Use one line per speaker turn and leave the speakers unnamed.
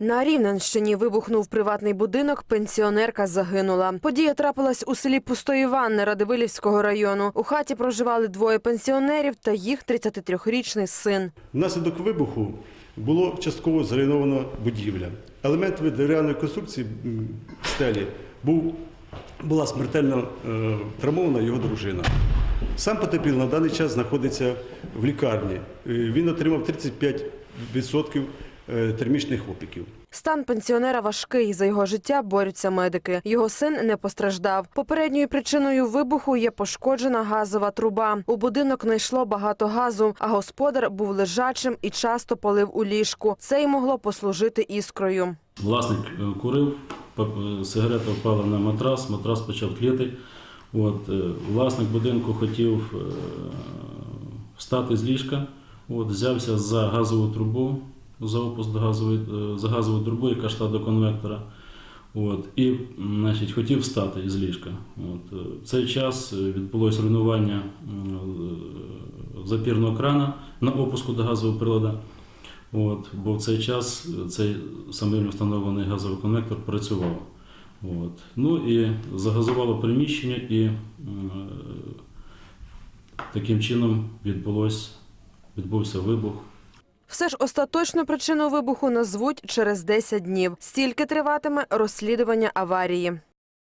На Рівненщині вибухнув приватний будинок. Пенсіонерка загинула. Подія трапилась у селі Пустоїванне Радивилівського району. У хаті проживали двоє пенсіонерів та їх 33-річний син.
Внаслідок вибуху було частково зруйновано будівля. Елементами дерев'яної конструкції стелі був, була смертельно е, травмована його дружина. Сам потерпілий на даний час знаходиться в лікарні. Е, Він отримав 35% е, термічних опіків.
Стан пенсіонера важкий. За його життя борються медики. Його син не постраждав. Попередньою причиною вибуху є пошкоджена газова труба. У будинок не йшло багато газу, а господар був лежачим і часто палив у ліжку. Це й могло послужити іскрою.
Власник е, курив, е, сигарета впала на матрас, матрас почав тліти. От, е, власник будинку хотів е, встати з ліжка, от, взявся за газову трубу, за опуск до газової, е, за газову трубу, яка йшла до конвектора. От, і значить, хотів встати із ліжка. От, е, в цей час е, відбулось руйнування запірного крана на опуску до газового приладу. От, бо в цей час цей самим встановлений газовий конвектор працював. От. Ну і загазувало приміщення, і е, таким чином відбулось, відбувся вибух.
Все ж остаточну причину вибуху назвуть через 10 днів. Стільки триватиме розслідування аварії.